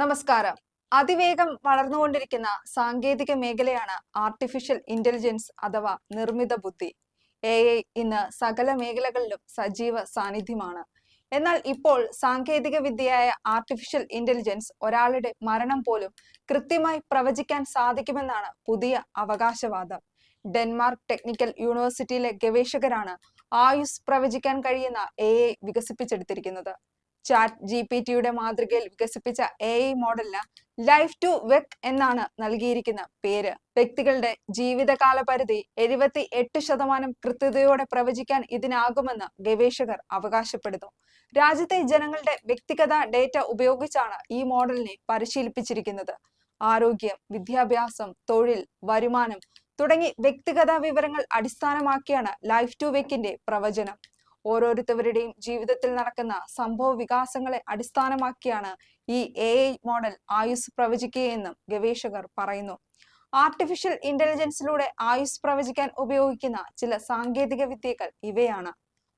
നമസ്കാരം. അതിവേഗം വളർന്നുകൊണ്ടിരിക്കുന്ന സാങ്കേതിക മേഖലയാണ് ആർട്ടിഫിഷ്യൽ ഇന്റലിജൻസ് അഥവാ നിർമ്മിത ബുദ്ധി. എ ഐ ഇന്ന് സകല മേഖലകളിലും സജീവ സാന്നിധ്യമാണ്. എന്നാൽ ഇപ്പോൾ സാങ്കേതിക വിദ്യയായ ആർട്ടിഫിഷ്യൽ ഇന്റലിജൻസ് ഒരാളുടെ മരണം പോലും കൃത്യമായി പ്രവചിക്കാൻ സാധിക്കുമെന്നാണ് പുതിയ അവകാശവാദം. ഡെൻമാർക്ക് ടെക്നിക്കൽ യൂണിവേഴ്സിറ്റിയിലെ ഗവേഷകരാണ് ആയുസ് പ്രവചിക്കാൻ കഴിയുന്ന എ വികസിപ്പിച്ചെടുത്തിരിക്കുന്നത്. ചാറ്റ് ജി പി ടിയുടെ മാതൃകയിൽ വികസിപ്പിച്ച എ ഐ മോഡലിന് ലൈഫ് ടു വെക് എന്നാണ് നൽകിയിരിക്കുന്ന പേര്. വ്യക്തികളുടെ ജീവിതകാല പരിധി എഴുപത്തി എട്ട് ശതമാനം കൃത്യതയോടെ പ്രവചിക്കാൻ ഇതിനാകുമെന്ന് ഗവേഷകർ അവകാശപ്പെടുന്നു. രാജ്യത്തെ ജനങ്ങളുടെ വ്യക്തിഗത ഡേറ്റ ഉപയോഗിച്ചാണ് ഈ മോഡലിനെ പരിശീലിപ്പിച്ചിരിക്കുന്നത്. ആരോഗ്യം വിദ്യാഭ്യാസം തൊഴിൽ വരുമാനം തുടങ്ങി വ്യക്തിഗത വിവരങ്ങൾ അടിസ്ഥാനമാക്കിയാണ് ലൈഫ് ടു വെക്കിന്റെ പ്രവചനം. ഓരോരുത്തരുടെയും ജീവിതത്തിൽ നടക്കുന്ന സംഭവ വികാസങ്ങളെ അടിസ്ഥാനമാക്കിയാണ് ഈ എ ഐ മോഡൽ ആയുസ് പ്രവചിക്കുകയെന്നും ഗവേഷകർ പറയുന്നു. ആർട്ടിഫിഷ്യൽ ഇന്റലിജൻസിലൂടെ ആയുസ് പ്രവചിക്കാൻ ഉപയോഗിക്കുന്ന ചില സാങ്കേതിക വിദ്യകൾ ഇവയാണ്.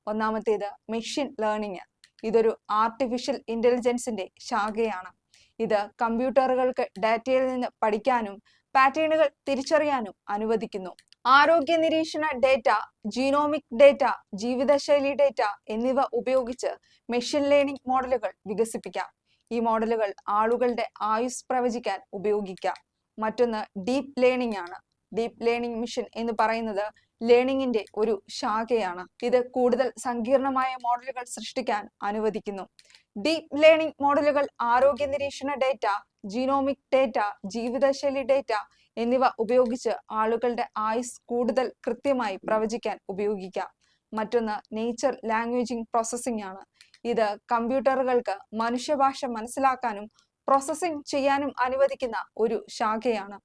ഒന്നാമത്തേത് മെഷീൻ ലേണിംഗ് ഇതൊരു ആർട്ടിഫിഷ്യൽ ഇന്റലിജൻസിന്റെ ശാഖയാണ്. ഇത് കമ്പ്യൂട്ടറുകൾക്ക് ഡാറ്റയിൽ നിന്ന് പഠിക്കാനും പാറ്റേണുകൾ തിരിച്ചറിയാനും അനുവദിക്കുന്നു. ആരോഗ്യ നിരീക്ഷണ ഡേറ്റ ജീനോമിക് ഡേറ്റ ജീവിതശൈലി ഡേറ്റ എന്നിവ ഉപയോഗിച്ച് മെഷീൻ ലേണിംഗ് മോഡലുകൾ വികസിപ്പിക്കാം. ഈ മോഡലുകൾ ആളുകളുടെ ആയുസ് പ്രവചിക്കാൻ ഉപയോഗിക്കാം. മറ്റൊന്ന് ഡീപ് ലേണിംഗ് ആണ്. ഡീപ് ലേണിംഗ് മിഷൻ എന്ന് പറയുന്നത് ലേണിംഗിന്റെ ഒരു ശാഖയാണ്. ഇത് കൂടുതൽ സങ്കീർണമായ മോഡലുകൾ സൃഷ്ടിക്കാൻ അനുവദിക്കുന്നു. ഡീപ് ലേണിംഗ് മോഡലുകൾ ആരോഗ്യ നിരീക്ഷണ ഡേറ്റ ജീനോമിക് ഡേറ്റ ജീവിതശൈലി ഡേറ്റ എന്നിവ ഉപയോഗിച്ച് ആളുകളുടെ ആയുസ് കൂടുതൽ കൃത്യമായി പ്രവചിക്കാൻ ഉപയോഗിക്കാം. മറ്റൊന്ന് നേച്ചർ ലാംഗ്വേജിംഗ് പ്രോസസ്സിംഗ് ആണ്. ഇത് കമ്പ്യൂട്ടറുകൾക്ക് മനുഷ്യഭാഷ മനസ്സിലാക്കാനും പ്രോസസ്സിംഗ് ചെയ്യാനും അനുവദിക്കുന്ന ഒരു ശാഖയാണ്.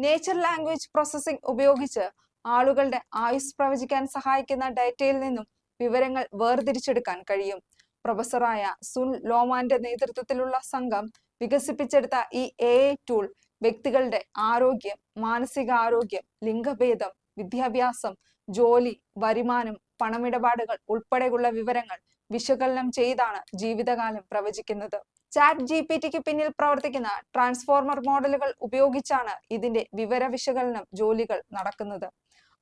നേച്ചർ ലാംഗ്വേജ് പ്രോസസ്സിംഗ് ഉപയോഗിച്ച് ആളുകളുടെ ആയുസ് പ്രവചിക്കാൻ സഹായിക്കുന്ന ഡാറ്റയിൽ നിന്നും വിവരങ്ങൾ വേർതിരിച്ചെടുക്കാൻ കഴിയും. പ്രൊഫസറായ സുൻ ലോമാന്റെ നേതൃത്വത്തിലുള്ള സംഘം വികസിപ്പിച്ചെടുത്ത ഈ എ ടൂൾ വ്യക്തികളുടെ ആരോഗ്യം മാനസികാരോഗ്യം ലിംഗഭേദം വിദ്യാഭ്യാസം ജോലി വരുമാനം പണമിടപാടുകൾ ഉൾപ്പെടെയുള്ള വിവരങ്ങൾ വിശകലനം ചെയ്താണ് ജീവിതകാലം പ്രവചിക്കുന്നത്. ചാറ്റ് ജി പി ടിക്ക് പിന്നിൽ പ്രവർത്തിക്കുന്ന ട്രാൻസ്ഫോർമർ മോഡലുകൾ ഉപയോഗിച്ചാണ് ഇതിന്റെ വിവര വിശകലനം ജോലികൾ നടക്കുന്നത്.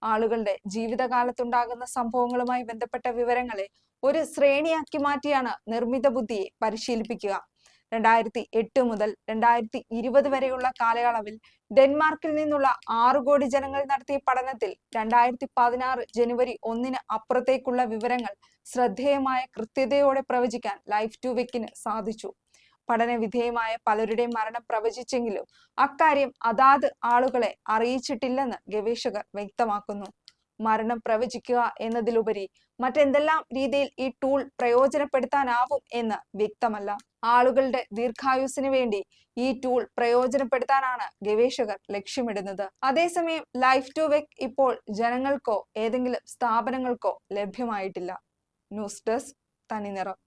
ആളുകളുടെ ജീവിതകാലത്തുണ്ടാകുന്ന സംഭവങ്ങളുമായി ബന്ധപ്പെട്ട വിവരങ്ങളെ ഒരു ശ്രേണിയാക്കി മാറ്റിയാണ് നിർമ്മിത ബുദ്ധിയെ പരിശീലിപ്പിക്കുക. രണ്ടായിരത്തി എട്ട് മുതൽ രണ്ടായിരത്തി ഇരുപത് വരെയുള്ള കാലയളവിൽ ഡെൻമാർക്കിൽ നിന്നുള്ള ആറു കോടി ജനങ്ങൾ നടത്തിയ പഠനത്തിൽ രണ്ടായിരത്തി പതിനാറ് ജനുവരി ഒന്നിന് അപ്പുറത്തേക്കുള്ള വിവരങ്ങൾ ശ്രദ്ധേയമായ കൃത്യതയോടെ പ്രവചിക്കാൻ ലൈഫ് ടു വെക്കിന് സാധിച്ചു. പഠന വിധേയമായ പലരുടെയും മരണം പ്രവചിച്ചെങ്കിലും അക്കാര്യം അതാത് ആളുകളെ അറിയിച്ചിട്ടില്ലെന്ന് ഗവേഷകർ വ്യക്തമാക്കുന്നു. മരണം പ്രവചിക്കുക എന്നതിലുപരി മറ്റെന്തെല്ലാം രീതിയിൽ ഈ ടൂൾ പ്രയോജനപ്പെടുത്താനാവും എന്ന് വ്യക്തമല്ല. ആളുകളുടെ ദീർഘായുസിന് വേണ്ടി ഈ ടൂൾ പ്രയോജനപ്പെടുത്താനാണ് ഗവേഷകർ ലക്ഷ്യമിടുന്നത്. അതേസമയം ലൈഫ് ടു വെക് ഇപ്പോൾ ജനങ്ങൾക്കോ ഏതെങ്കിലും സ്ഥാപനങ്ങൾക്കോ ലഭ്യമായിട്ടില്ല. News desk Thaniniram.